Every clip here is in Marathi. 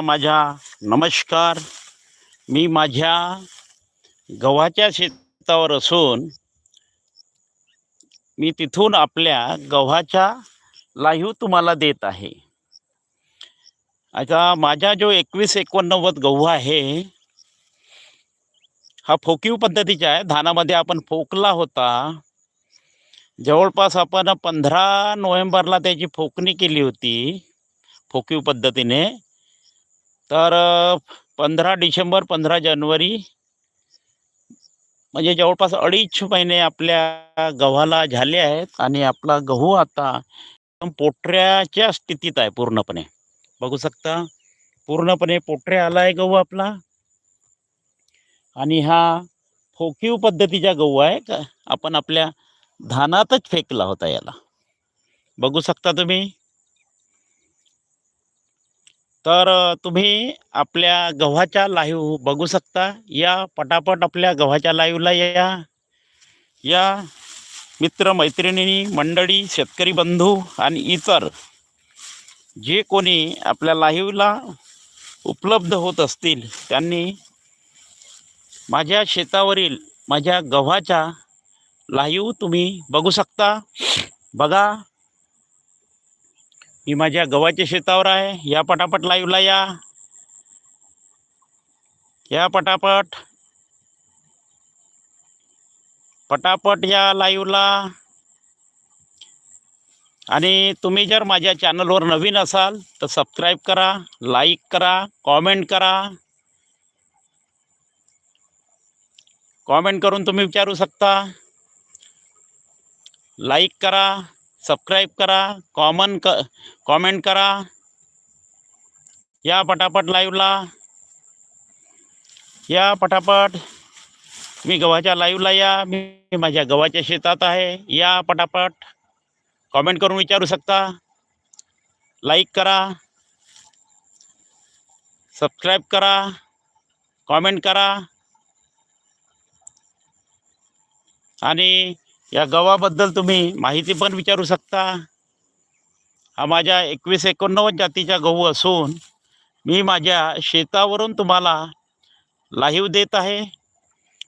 माझ्या नमस्कार. मी माझ्या गव्हाच्या शेतावर असून मी तिथून आपल्या गव्हाच्या लाईव्ह तुम्हाला देत आहे. आता माझा जो एकवीस एकोणनव्वद गहू आहे हा फोकीव पद्धतीचा आहे. धानामध्ये आपण फोकला होता. जवळपास आपण पंधरा नोव्हेंबरला त्याची फोकणी केली होती फोकीव पद्धतीने. तर पंधरा डिसेंबर पंधरा जानेवारी म्हणजे जवळपास अडीच महिने आपल्या गव्हाला झाले आहेत आणि आपला गहू आता पोटऱ्याच्या स्थितीत आहे पूर्णपणे. बघू शकता पूर्णपणे पोटऱ्या आला आहे गहू आपला. आणि हा फोकीव पद्धतीचा गहू आहे. का आपण आपल्या धानातच फेकला होता याला. बघू शकता तुम्ही. तर तुम्ही आपल्या गव्हाच्या लाईव्ह बघू शकता. या पटापट आपल्या गव्हाच्या लाईव्हला या. या मित्र मैत्रिणी मंडळी शेतकरी बंधू आणि इतर जे कोणी आपल्या लाईव्हला उपलब्ध होत असतील त्यांनी माझ्या शेतावरील माझ्या गव्हाच्या लाईव्ह तुम्ही बघू शकता. बघा मी माझ्या गव्हाच्या शेतावर आहे. या पटापट लाईव्हला या. या पटापट. पटापट या लाईव्हला. आणि तुम्ही जर माझ्या चॅनलवर नवीन असाल तर सबस्क्राईब करा लाईक करा कॉमेंट करा. कॉमेंट करून तुम्ही विचारू शकता. लाईक करा. सबस्क्राईब करा कॉमन क कॉमेंट करा. या पटापट लाईव्हला या पटापट. मी गव्हाच्या लाईव्हला या. मी माझ्या गव्हाच्या शेतात आहे. या पटापट. कॉमेंट करून विचारू शकता. लाईक करा. सबस्क्राईब करा. कॉमेंट करा. आणि या गव्हाबद्दल तुम्ही माहिती पण विचारू शकता. हा माझ्या एकवीस एकोणनव्वद जातीचा गहू असून मी माझ्या शेतावरून तुम्हाला लाईव्ह देत आहे.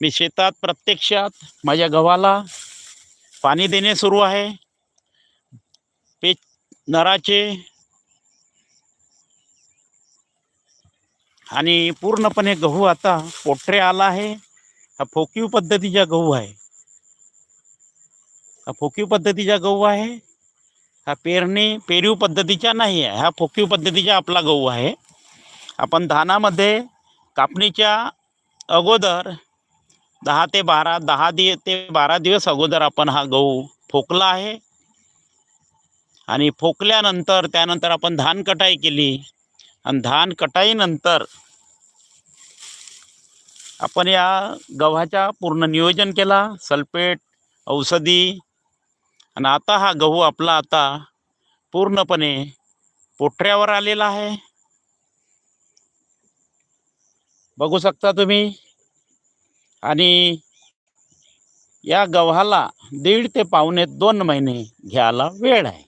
मी शेतात प्रत्यक्षात माझ्या गव्हाला पाणी देणे सुरू आहे. पे नराचे आणि पूर्णपणे गहू आता पोटरे आला आहे. हा फोकीव पद्धतीचा गहू आहे. हा फोकीव पद्धतीचा गहू आहे. हा पेरणी पेरीव पद्धतीचा नाही आहे. हा फोकीव पद्धतीचा आपला गहू आहे. आपण धानामध्ये कापणीच्या अगोदर दहा ते बारा दहा दि ते बारा दिवस अगोदर आपण हा गहू फोकला आहे. आणि फोकल्यानंतर त्यानंतर आपण धान कटाई केली. आणि धान कटाईनंतर आपण या गव्हाच्या पूर्ण नियोजन केला. सल्फेट औषधी आणि आता हा गहू आपला आता पूर्णपणे पोटऱ्यावर आलेला आहे. बघू शकता तुम्ही. आणि या गव्हाला दीड ते पावणे दोन महिने घ्यायला वेळ आहे.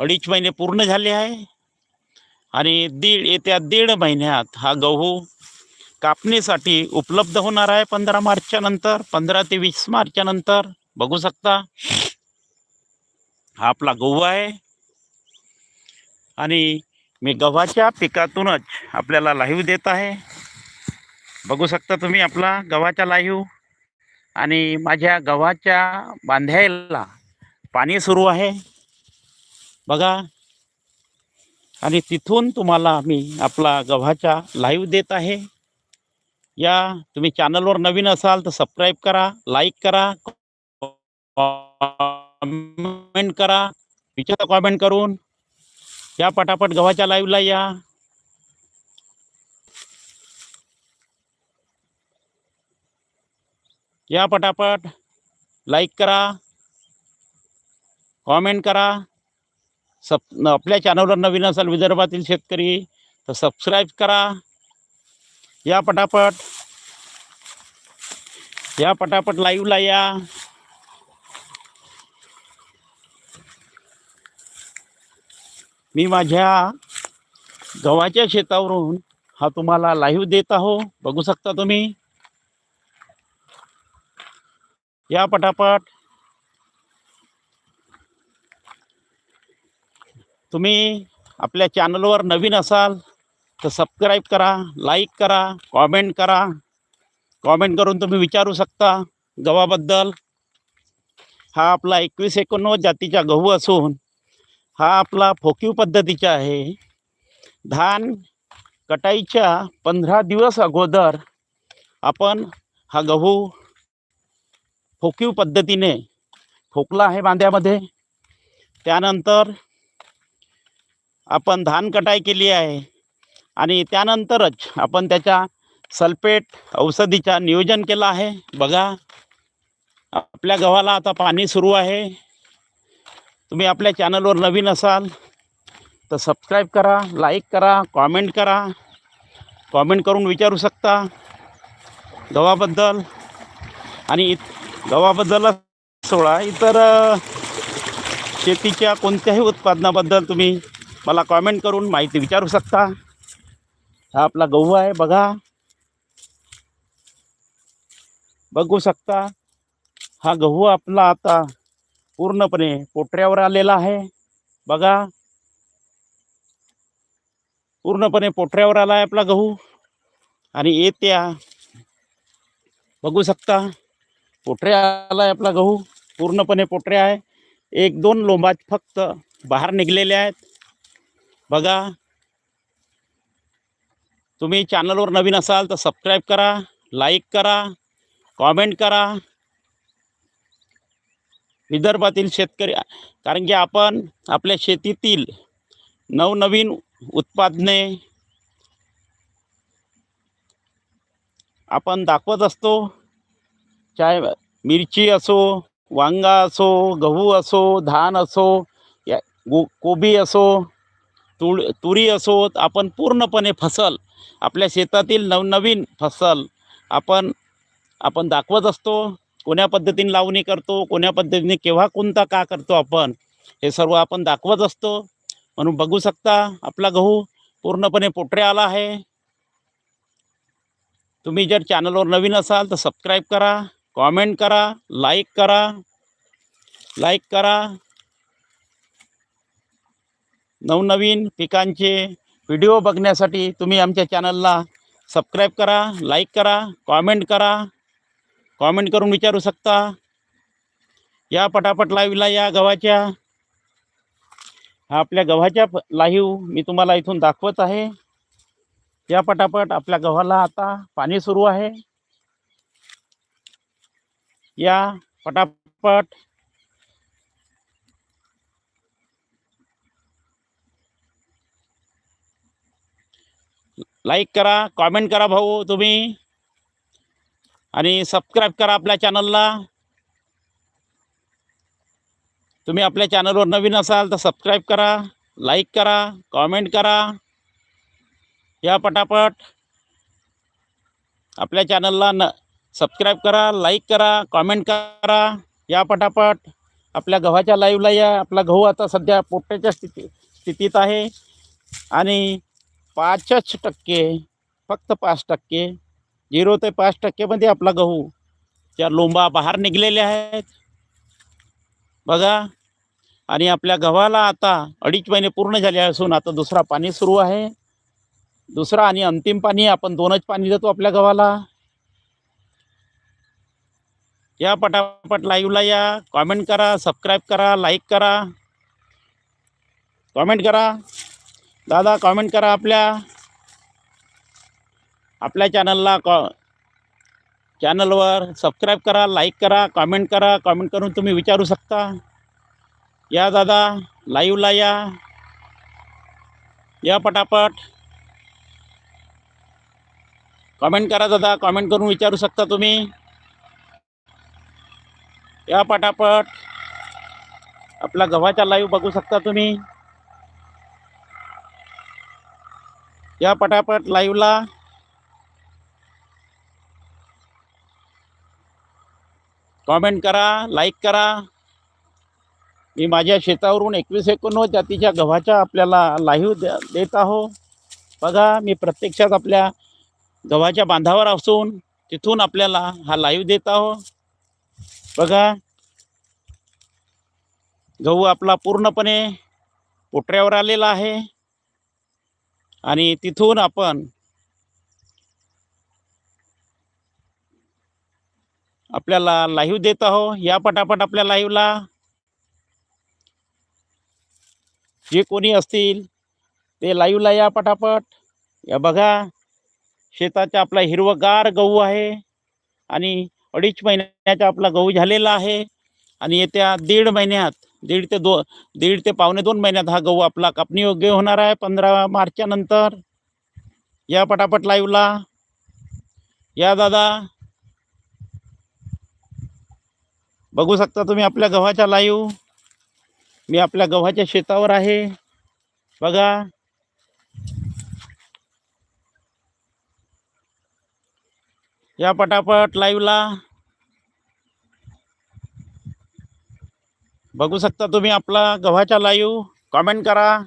अडीच महिने पूर्ण झाले आहे. आणि दीड येत्या दीड महिन्यात हा गहू कापणीसाठी उपलब्ध होणार आहे पंधरा मार्चच्या नंतर पंधरा ते वीस मार्चच्या नंतर. बघू शकता. हा आपला गहू आहे. आणि मी गव्हाच्या पिकातूनच आपल्याला लाईव्ह देत आहे. बघू शकता तुम्ही आपला गव्हाचा लाईव्ह. आणि माझ्या गव्हाच्या बांधायला पाणी सुरू आहे. बघा. आणि तिथून तुम्हाला मी आपला गव्हाचा लाईव्ह देत आहे. या तुम्ही चॅनलवर नवीन असाल तर सबस्क्राईब करा लाईक करा. कमेंट करा. विचारा कॉमेंट करून. या पटापट गव्हाच्या लाईव्हला या. या पटापट लाईक करा. कॉमेंट करा. सब आपल्या चॅनलवर नवीन असाल विदर्भातील शेतकरी तर सबस्क्राईब करा. या पटापट. या पटापट लाईव्हला या. मी माझ्या गव्हाच्या शेतावरून हा तुम्हाला लाईव्ह देत आहो. बघू शकता तुम्ही. या पटापट. तुम्ही आपल्या चॅनलवर नवीन असाल तर सबस्क्राईब करा लाईक करा कॉमेंट करा. कॉमेंट करून तुम्ही विचारू शकता गव्हाबद्दल. हा आपला एकवीस एकोणनव्वद जातीचा गहू असून हा आपला फोकीव पद्धतीचा आहे. धान कटाईच्या पंधरा दिवस अगोदर आपण हा गहू फोकीव पद्धतीने फोकला आहे बांध्यामध्ये. त्यानंतर आपण धान कटाई केली आहे आणि त्यानंतरच आपण त्याच्या सल्फेट औषधीचा नियोजन केलं आहे. बघा आपल्या गव्हाला आता पाणी सुरू आहे. तुम्ही आपल्या चॅनलवर नवीन असाल तर सबस्क्राईब करा लाईक करा कॉमेंट करा. कॉमेंट करून विचारू शकता गव्हाबद्दल. आणि इत गव्हाबद्दलच सोडा इतर शेतीच्या कोणत्याही उत्पादनाबद्दल तुम्ही मला कॉमेंट करून माहिती विचारू शकता. हा आपला गहू आहे बघा. बघू शकता. हा गहू आपला आता पूर्णपणे पोटऱ्यावर आलेला आहे. बघा. पूर्णपणे पोटऱ्यावर आला आहे आपला गहू. आणि येत्या. बघू शकता. पोटऱ्या आला आहे आपला गहू. पूर्णपणे पोटऱ्या आहे. एक दोन लोंबात फक्त बाहेर निघलेले आहेत. बघा. तुम्ही चॅनलवर नवीन असाल तर सबस्क्राईब करा लाईक करा कॉमेंट करा. विदर्भातील शेतकरी कारण की आपण आपल्या शेतीतील नवनवीन उत्पादने आपण दाखवत असतो. चाहे मिरची असो वांगा असो गहू असो धान असो या गो कोबी असो तुळ तुरी असो आपण पूर्णपणे फसल आपल्या शेतातील नवनवीन फसल आपण आपण दाखवत असतो. कोण्या पद्धतीने लावणी करतो कोण्या पद्धतीने केव्हा कोणता का करतो आपण हे सर्व आपण दाखवत असतो. म्हणून बघू शकता आपला गहू पूर्णपणे पोटरे आला आहे. तुम्ही जर चॅनलवर नवीन असाल तर सबस्क्राईब करा कॉमेंट करा लाईक करा लाईक करा. नवनवीन पिकांचे व्हिडिओ बघण्यासाठी तुम्ही आमच्या चॅनलला सबस्क्राईब करा लाईक करा कॉमेंट करा. कॉमेंट करून विचारू शकता. या पटापट लाईव्हला या गव्हाच्या. हा आपल्या गव्हाच्या लाईव लाईव्ह मी तुम्हाला इथून दाखवत आहे. या पटापट आपल्या गव्हाला आता पाणी सुरू आहे. या पटापट. लाईक करा कॉमेंट करा भाऊ तुम्ही. आणि सबस्क्राईब करा आपल्या चॅनलला तुम्ही आपल्या चॅनलवर नवीन असाल तर सबस्क्राईब करा लाईक करा कॉमेंट करा. या पटापट. आपल्या चॅनलला न सबस्क्राईब करा लाईक करा कॉमेंट करा. या पटापट. आपल्या गव्हाच्या लाईव्हला या. आपला गहू आता सध्या पोट्याच्या स्थिती स्थितीत आहे. आणि पाचच टक्के फक्त पाच टक्के झिरो ते पाच टक्केमध्ये आपला गहू. त्या लोंबा बाहेर निघलेल्या आहेत. बघा. आणि आपल्या गव्हाला आता अडीच महिने पूर्ण झाले असून आता दुसरा पाणी सुरू आहे. दुसरा आणि अंतिम पाणी आपण दोनच पाणी देतो आपल्या गव्हाला. या पटापट लाईव्हला या. कॉमेंट करा सबस्क्राईब करा लाईक करा. कॉमेंट करा. दादा कॉमेंट करा आपल्या. आपल्या चॅनलला कॉ चॅनलवर सबस्क्राईब करा लाईक करा कॉमेंट करा. कॉमेंट करून तुम्ही विचारू शकता. या दादा लाईव्हला या. या पटापट. कॉमेंट करा दादा कॉमेंट करून विचारू शकता तुम्ही. या पटापट. आपला गव्हाचा लाईव्ह बघू शकता तुम्ही. या पटापट लाईव्हला कॉमेंट करा लाईक करा. मी माझ्या शेतावरून एकवीस एकोणनव्वद जातीच्या गव्हाच्या आपल्याला लाईव्ह द्या देत आहो. बघा मी प्रत्यक्षात आपल्या गव्हाच्या बांधावर असून तिथून आपल्याला हा लाईव्ह देत आहो. बघा गहू आपला पूर्णपणे पोटऱ्यावर आलेला आहे. आणि तिथून आपण आपल्याला लाईव्ह देत आहो. या पटापट आपल्या लाईव्हला जे कोणी असतील ते लाईव्हला या पटापट. या बघा शेताचा आपला हिरवगार गहू आहे आणि अडीच महिन्याचा आपला गहू झालेला आहे आणि येत्या दीड महिन्यात दीड ते दो दीड ते पावणे दोन महिन्यात हा गहू आपला कापणी योग्य होणार आहे पंधरा मार्चच्या नंतर. या पटापट लाईव्हला या दादा बघू शकता तुम्ही आपल्या गव्हाच्या लाईव्ह मी आपल्या गव्हाच्या शेतावर आहे. बघा. या पटापट लाईव्हला बघू शकता तुम्ही आपला गव्हाचा लाईव्ह कॉमेंट करा.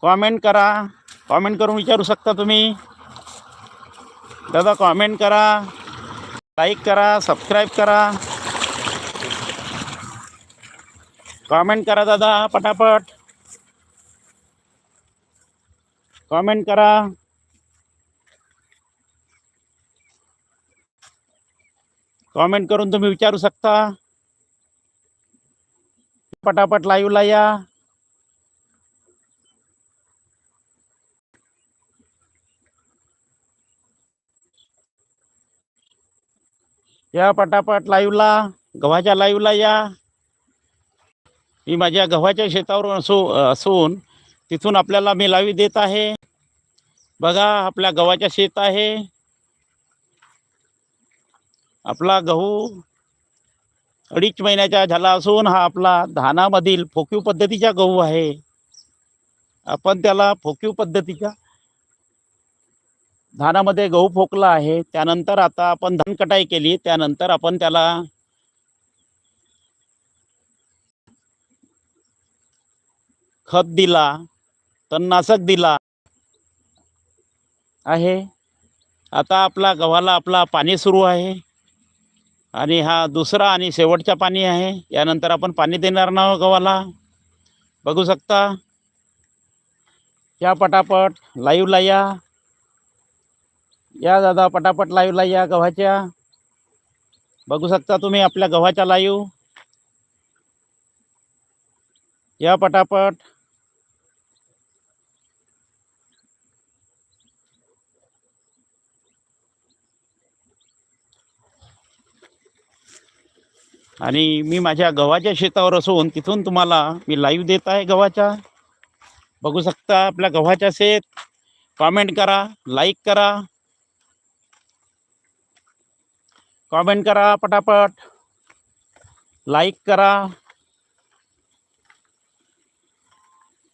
कॉमेंट करा. कॉमेंट करून विचारू शकता तुम्ही. दादा कॉमेंट करा. लाईक करा सबस्क्राईब करा. कॉमेंट करा दादा पटापट. कॉमेंट करा. कॉमेंट करून तुम्ही विचारू शकता. पटापट लाईव्हला या. या पटापट लाईव्हला गव्हाच्या लाईव्हला या. मी माझ्या गव्हाच्या शेतावर असो असून तिथून आपल्याला मी लावी देत आहे. बघा आपल्या गव्हाच्या शेत आहे. आपला गहू अडीच महिन्याचा झाला असून हा आपला धानामधील फोकीव पद्धतीचा गहू आहे. आपण त्याला फोकीव पद्धतीचा धानामध्ये गहू फोकला आहे. त्यानंतर आता आपण धान कटाई केली. त्यानंतर आपण त्याला खत दिला तणनाशक दिला आहे. आता आपला गव्हाला आपला पाणी सुरू आहे. आणि हा दुसरा आणि शेवटचा पाणी आहे. यानंतर आपण पाणी देणार ना गव्हाला. बघू शकता. या पटापट लाईव्हला या. या दादा पटापट लाईव्हला या गव्हाच्या. बघू शकता तुम्ही आपल्या गव्हाच्या लाईव्ह या पटापट. आणि मी माझ्या गव्हाच्या शेतावर असून तिथून तुम्हाला मी लाईव्ह देत आहे गव्हाच्या. बघू शकता आपल्या गव्हाच्या शेत. कॉमेंट करा लाईक करा. कॉमेंट करा पटापट. लाईक करा.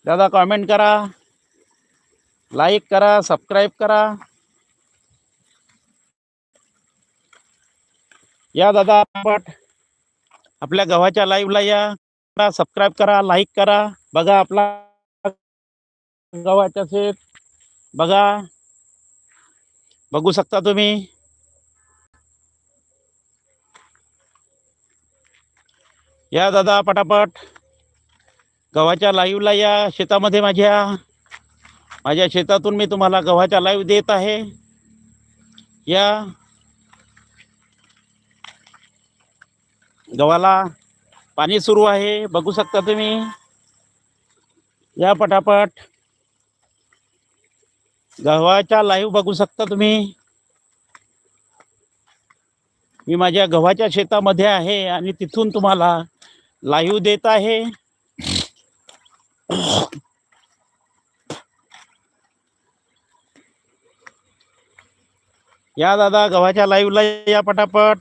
दादा कॉमेंट करा. लाईक करा सबस्क्राईब करा. या दादा पट आपल्या गव्हाच्या लाईव्हला या. सबस्क्राईब करा लाईक करा. बघा आपला गव्हाच्या शेत. बघा. बघू शकता तुम्ही. या दादा पटापट. गव्हाच्या लाईव्हला या शेतामध्ये माझ्या. माझ्या शेतातून मी तुम्हाला गव्हाच्या लाईव्ह देत आहे. या. गव्हाला पाणी सुरू आहे बघू शकता तुम्ही. या पटापट. गव्हाच्या लाईव्ह बघू शकता तुम्ही. मी माझ्या गव्हाच्या शेतामध्ये आहे आणि तिथून तुम्हाला लाईव्ह देत आहे. या दादा गव्हाच्या लाईव्हला या पटापट.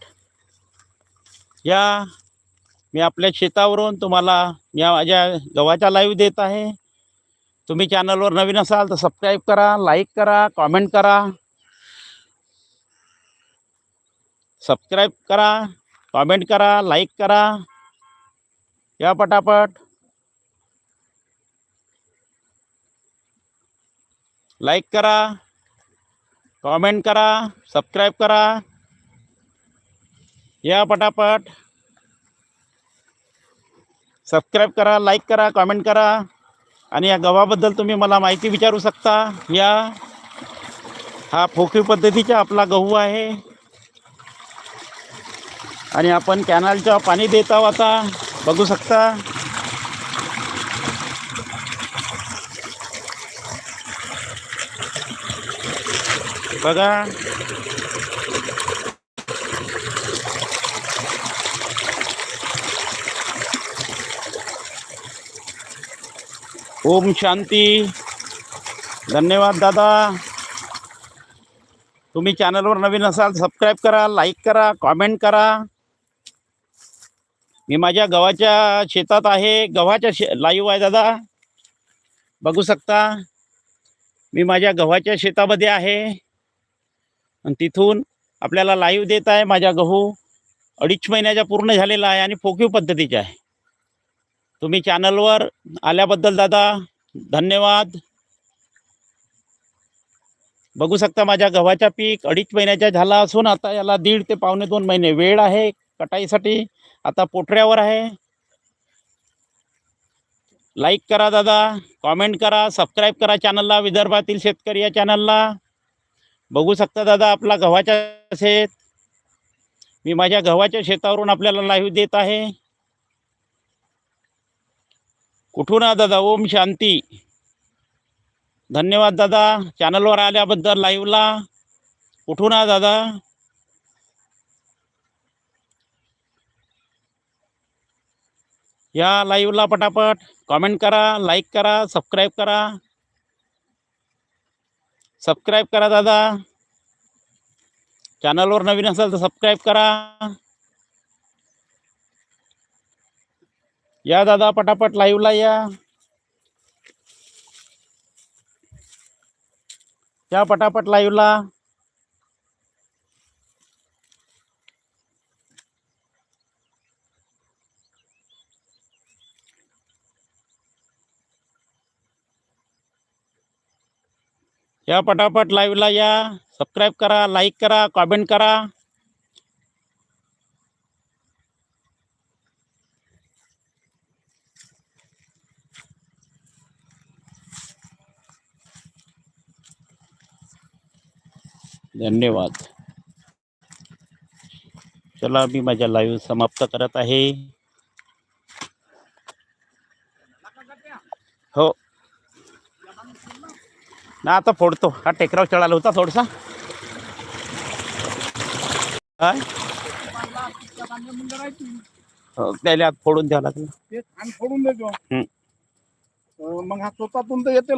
या. मी आपल्या शेतावरून तुम्हाला या माझ्या गव्हाच्या लाईव्ह देत आहे. तुम्ही चॅनलवर नवीन असाल तर सबस्क्राईब करा लाईक करा कॉमेंट करा. सबस्क्राईब करा कॉमेंट करा लाईक करा. या पटापट. लाईक करा. कॉमेंट करा. सबस्क्राईब करा. या पटापट. सबस्क्राईब करा लाईक करा कॉमेंट करा. आणि या गव्हाबद्दल तुम्ही मला माहिती विचारू शकता. या. हा फोकी पद्धतीचा आपला गहू आहे. आणि आपण कॅनलच्या पाणी देत आहोत आता. बघू शकता. बघा. ओम शांती. धन्यवाद दादा. तुम्ही चॅनलवर नवीन असाल सबस्क्राईब करा लाईक करा कॉमेंट करा. मी माझ्या गव्हाच्या शेतात आहे. गव्हाच्या शे लाईव्ह आहे दादा. बघू शकता. मी माझ्या गव्हाच्या शेतामध्ये आहे. आणि तिथून आपल्याला लाईव्ह देत आहे माझ्या गहू. अडीच महिन्याचा पूर्ण झालेला आहे आणि फोकीव पद्धतीचा आहे. तुम्ही चॅनलवर आल्याबद्दल दादा धन्यवाद. बघू शकता माझ्या गव्हाचा पीक अडीच महिन्याचा झाला असून आता याला दीड ते पावणे दोन महिने वेळ आहे कटाईसाठी. आता पोटऱ्यावर आहे. लाईक करा दादा कॉमेंट करा सबस्क्राईब करा चॅनलला विदर्भातील शेतकरी या चॅनलला बघू शकता दादा आपला गव्हाच्या शेत. मी माझ्या गव्हाच्या शेतावरून आपल्याला लाईव्ह देत आहे. कुठून आ दादा? ओम शांती. धन्यवाद दादा. चॅनलवर आल्याबद्दल लाईव्हला कुठून आ दादा? या लाईव्हला पटापट कॉमेंट करा लाईक करा सबस्क्राईब करा. सबस्क्राईब करा दादा. चॅनलवर नवीन असाल तर सबस्क्राईब करा. या दादा पटापट लाईव्हला या. या पटापट लाईव्हला या पटापट लाईव्हला या. सबस्क्राईब करा लाईक करा कॉमेंट करा. धन्यवाद. चला मी माझ्या लाईव्ह समाप्त करत आहे हो ना आता फोडतो. हा टेकराव चढाला होता थोडसा. काय? हो, त्याला फोडून द्यावं लागलं. फोडून देतो. मग हा स्वतःतून तर येते.